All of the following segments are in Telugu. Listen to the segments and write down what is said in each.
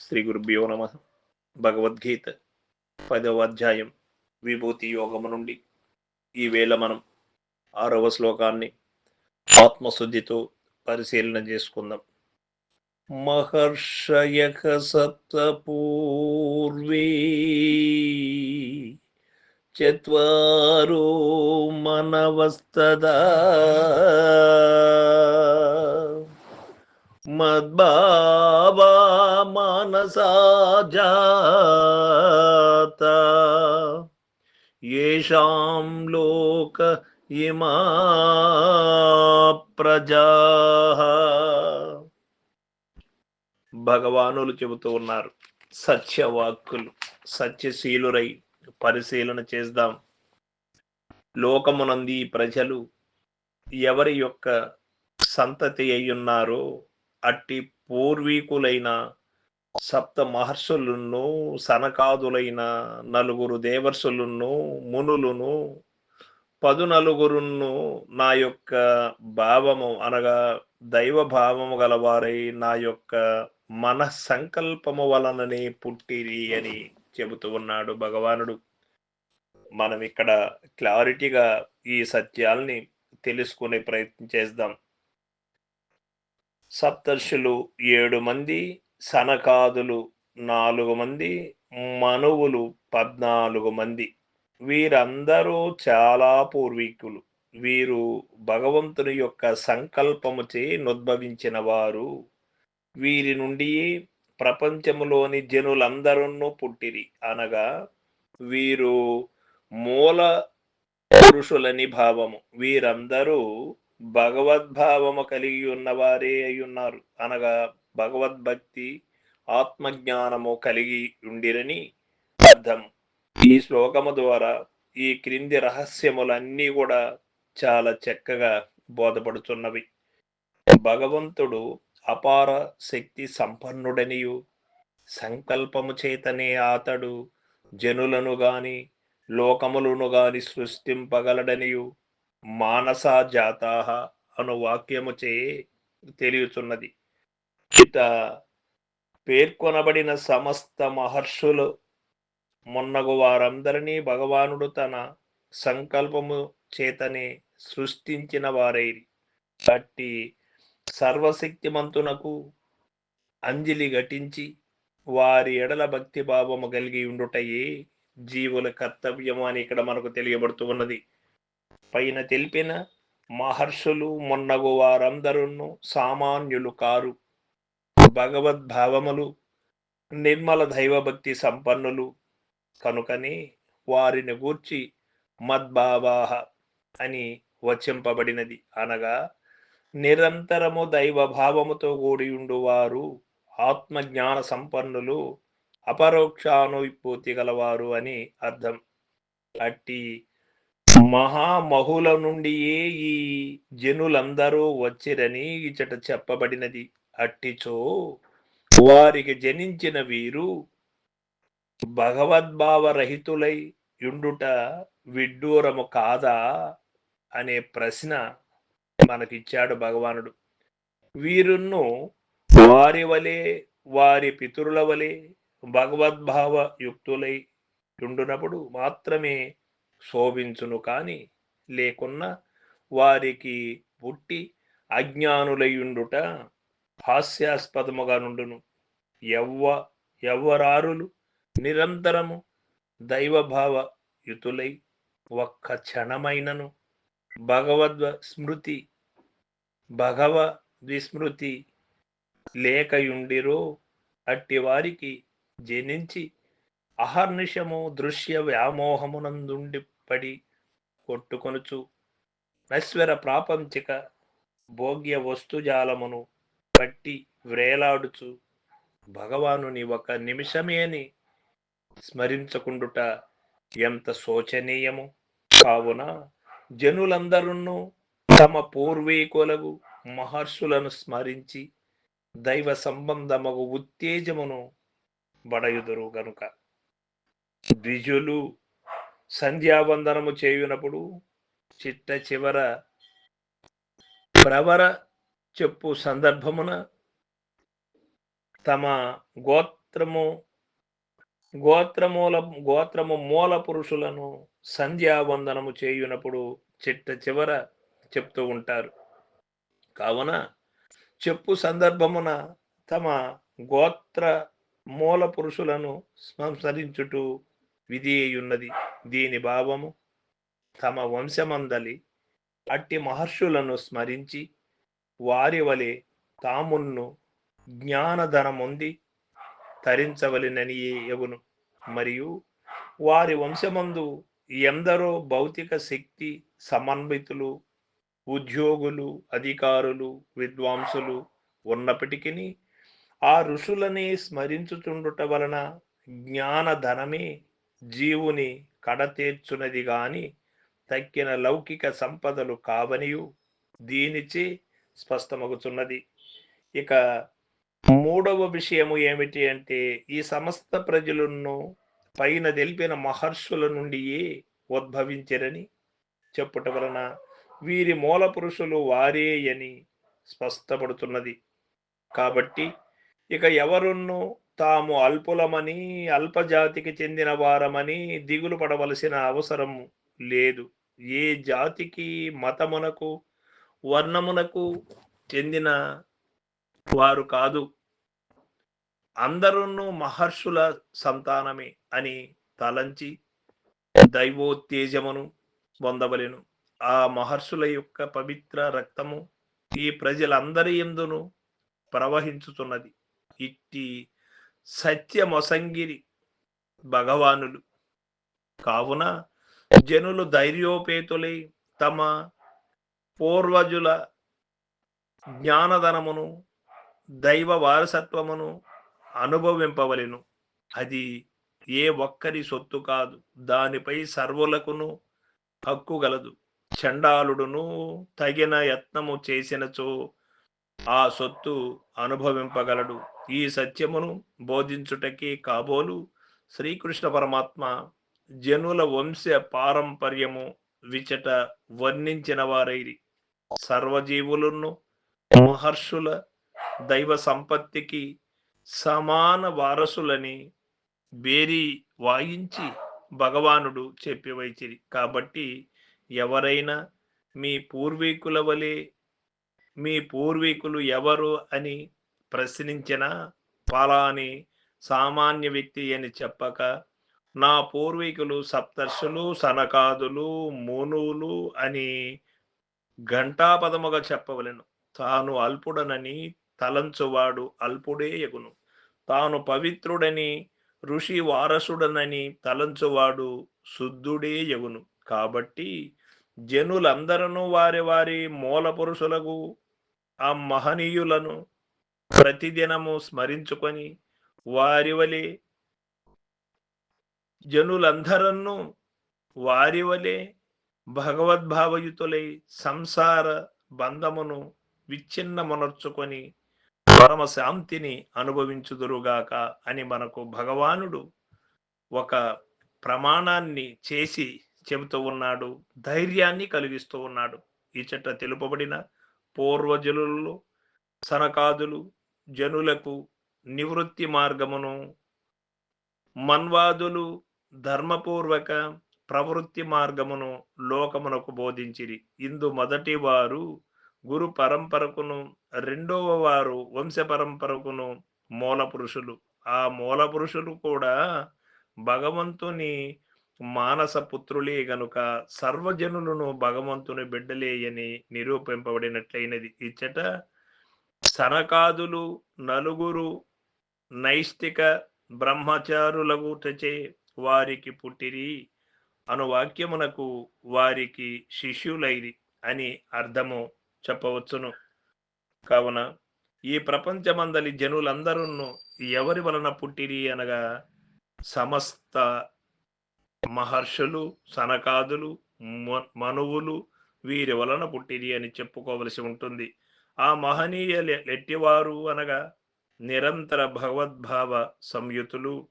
శ్రీ గురుభ్యో నమ. భగవద్గీత పదవ అధ్యాయం విభూతి యోగము నుండి. ఈ వేళ మనం ఆరవ శ్లోకాన్ని ఆత్మశుద్ధితో పరిశీలన చేసుకుందాం. మహర్షయ సప్తపూర్వీ చరో చత్వారో మనవస్తదా. మద్బాబా మానసా येषां లోక ఇమా ప్రజా. భగవానులు చెబుతూ ఉన్నారు సత్యవాక్కులు సత్యశీలురై పరిశీలన చేద్దాం. లోకమునంది ప్రజలు ఎవరి యొక్క సంతతి అయ్యున్నారో అట్టి పూర్వీకులైన సప్త మహర్షులను సనకాదులైన నలుగురు దేవర్షులను మునులను పదు నలుగురును నా యొక్క భావము అనగా దైవ భావము గలవారై నా యొక్క మన సంకల్పము వలననే పుట్టిరి అని చెబుతూ ఉన్నాడు భగవానుడు. మనం ఇక్కడ క్లారిటీగా ఈ సత్యాల్ని తెలుసుకునే ప్రయత్నం చేద్దాం. సప్తర్షులు ఏడు మంది సనకాదులు నాలుగు మంది మనువులు పద్నాలుగు మంది. వీరందరూ చాలా పూర్వీకులు. వీరు భగవంతుని యొక్క సంకల్పముచే నుద్భవించిన వారు వీరి నుండి ప్రపంచములోని జనులందరూ పుట్టిరి. అనగా వీరు మూల పురుషులని భావము. వీరందరూ భగవద్భావము కలిగి ఉన్నవారే అయి ఉన్నారు అనగా భగవద్భక్తి ఆత్మజ్ఞానము కలిగి ఉండిరని అర్థం. ఈ శ్లోకము ద్వారా ఈ క్రింది రహస్యములన్నీ కూడా చాలా చక్కగా బోధపడుతున్నవి. భగవంతుడు అపార శక్తి సంపన్నుడనియు సంకల్పము చేతనే అతడు జనులను గాని లోకములను గాని సృష్టింపగలడనియు మానసా జాతాహ అను వాక్యముచే తెలియచున్నది. ఇత పేర్కొనబడిన సమస్త మహర్షులు మొన్నగు వారందరినీ భగవానుడు తన సంకల్పము చేతనే సృష్టించిన వారైరి బట్టి సర్వశక్తిమంతునకు అంజలి ఘటించి వారి ఎడల భక్తి భావము కలిగి ఉండుటయే జీవుల కర్తవ్యము అని ఇక్కడ మనకు తెలియబడుతూ ఉన్నది. పైన తెలిపిన మహర్షులు మొన్నగు వారందరూ సామాన్యులు కారు. భగవద్భావములు నిర్మల దైవభక్తి సంపన్నులు. కనుకనే వారిని గూర్చి మద్భావాహ అని వచింపబడినది. అనగా నిరంతరము దైవ భావముతో కూడి ఉండువారు ఆత్మజ్ఞాన సంపన్నులు అపరోక్షానుభూతి గలవారు అని అర్థం. అట్టి మహామహుల నుండియే ఈ జనులందరూ వచ్చిరని ఇచట చెప్పబడినది. అట్టిచో వారికి జనించిన వీరు భగవద్భావ రహితులై యుండుట విడ్డూరము కాదా అనే ప్రశ్న మనకిచ్చాడు భగవానుడు. వీరును వారి వలె వారి పితరుల వలె భగవద్భావ యుక్తులై ఉండునప్పుడు మాత్రమే శోభించును కాని లేకున్నా వారికి పుట్టి అజ్ఞానులయుండుట హాస్యాస్పదముగా నుండును. ఎవ్వ ఎవ్వరారులు నిరంతరము దైవభావ యుతులై ఒక్క క్షణమైనను భగవద్వ స్మృతి భగవ విస్మృతి లేకయుండిరో అట్టి వారికి జనించి అహర్నిశము దృశ్య వ్యామోహమునందుండి పడి కొట్టుకొనుచు నశ్వర ప్రాపంచిక భోగ్య వస్తుజాలమును పట్టి వ్రేలాడుచు భగవానుని ఒక నిమిషమేని స్మరించకుండుట ఎంత శోచనీయము. కావున జనులందరూ తమ పూర్వీకులకు మహర్షులను స్మరించి దైవ సంబంధమగు ఉత్తేజమును బడయుదురు గనుక. ద్విజులు సంధ్యావందనము చేయునప్పుడు చిట్ట చివర ప్రవర చెప్పు సందర్భమున తమ గోత్ర గోత్రము గోత్రమూల గోత్రము మూల పురుషులను సంధ్యావందనము చేయునప్పుడు చిట్ట చివర చెప్తూ ఉంటారు. కావున చెప్పు సందర్భమున తమ గోత్ర మూల పురుషులను సంసరించుటూ విధియున్నది. దీని భావము తమ వంశమందలి అట్టి మహర్షులను స్మరించి వారి వలె తామున్ను జ్ఞానధనముంది తరించవలెనని ఎవును. మరియు వారి వంశమందు ఎందరో భౌతిక శక్తి సమన్వితులు ఉద్యోగులు అధికారులు విద్వాంసులు ఉన్నప్పటికీ ఆ ఋషులని స్మరించుచుండుట వలన జ్ఞానధనమే జీవుని కడతీర్చునది గాని తక్కిన లౌకిక సంపదలు కావనియు. దీనిచే స్పష్టమగుచున్నది. ఇక మూడవ విషయము ఏమిటి అంటే ఈ సమస్త ప్రజలను పైన తెలిపిన మహర్షుల నుండియే ఉద్భవించరని చెప్పుట వలన వీరి మూల పురుషులు వారే అని స్పష్టపడుతున్నది. కాబట్టి ఇక ఎవరున్నూ తాము అల్పులమని అల్పజాతికి చెందిన వారమని దిగులు పడవలసిన అవసరం లేదు. ఏ జాతికి మతమునకు వర్ణమునకు చెందిన వారు కాదు. అందరూ మహర్షుల సంతానమే అని తలంచి దైవోత్తేజమును పొందవలెను. ఆ మహర్షుల యొక్క పవిత్ర రక్తము ఈ ప్రజలందరి ఎందును ప్రవహించుతున్నది. ఇట్టి సత్యమొసంగిరి భగవానులు. కావున జనులు ధైర్యోపేతులై తమ పూర్వజుల జ్ఞానధనమును దైవ వారసత్వమును అనుభవింపవలెను. అది ఏ ఒక్కరి సొత్తు కాదు దానిపై సర్వులకును హక్కు గలదు. చండాలుడును తగిన యత్నము చేసినచో ఆ సొత్తు అనుభవింపగలడు. ఈ సత్యమును బోధించుటకి కాబోలు శ్రీకృష్ణ పరమాత్మ జనుల వంశ పారంపర్యము విచట వర్ణించిన వారైరి సర్వజీవులను మహర్షుల దైవ సంపత్తికి సమాన వారసులని బేరీ వాయించి భగవానుడు చెప్పివైచిరి. కాబట్టి ఎవరైనా మీ పూర్వీకుల వలె మీ పూర్వీకులు ఎవరు అని ప్రశ్నించిన ఫలాని సామాన్య వ్యక్తి అని చెప్పక నా పూర్వీకులు సప్తర్షులు సనకాదులు మునులు అని ఘంటాపదముగా చెప్పవలెను. తాను అల్పుడనని తలంచువాడు అల్పుడే ఎగును. తాను పవిత్రుడని ఋషి వారసుడనని తలంచువాడు శుద్ధుడే ఎగును. కాబట్టి జనులందరూ వారి వారి మూల పురుషులకు ఆ మహనీయులను ప్రతిదినము స్మరించుకొని వారి వలె జనులందరూ వారి వలె భగవద్భావయుతులై సంసార బంధమును విచ్ఛిన్నమునర్చుకొని పరమ శాంతిని అనుభవించుదురుగాక అని మనకు భగవానుడు ఒక ప్రమాణాన్ని చేసి చెబుతూ ఉన్నాడు ధైర్యాన్ని కలిగిస్తూ ఉన్నాడు. ఈ చెట్ట తెలుపబడిన పూర్వజనులు సనకాదులు జనులకు నివృత్తి మార్గమును మన్వాదులు ధర్మపూర్వక ప్రవృత్తి మార్గమును లోకమునకు బోధించిరి. ఇందు మొదటి వారు గురు పరంపరకును రెండవ వారు వంశ పరంపరకును మూల పురుషులు. ఆ మూల పురుషులు కూడా భగవంతుని మానస పుత్రులే గనుక సర్వజనులను భగవంతుని బిడ్డలేయని నిరూపింపబడినట్లయినది. ఇచ్చట సనకాదులు నలుగురు నైష్టిక బ్రహ్మచారులగుటచే వారికి పుట్టిరి అను వాక్యమునకు వారికి శిష్యులైరి అని అర్థము చెప్పవచ్చును. కావున ఈ ప్రపంచమందలి జనులందరూ ఎవరి వలన పుట్టిరి అనగా సమస్త మహర్షులు సనకాదులు మనువులు వీరి వలన పుట్టిరి అని చెప్పుకోవలసి ఉంటుంది. ఆ మహనీయ ఎట్టివారు అనగా నిరంతర భగవద్భావ సంయుతులు.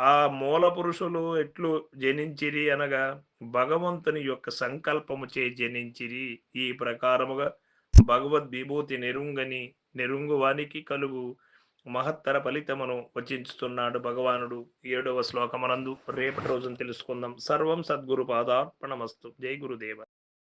ఆ మూల పురుషులు ఎట్లు జనించిరి అనగా భగవంతుని యొక్క సంకల్పము చే జనించిరి. ఈ ప్రకారముగా భగవద్ విభూతి నెరుంగని నెరుంగువానికి కలుగు మహత్తర ఫలితమును వచించుతున్నాడు భగవానుడు. ఏడవ శ్లోకమనందు రేపటి రోజున తెలుసుకుందాం. సర్వం సద్గురు పాదార్పణమస్తు. జై గురుదేవ.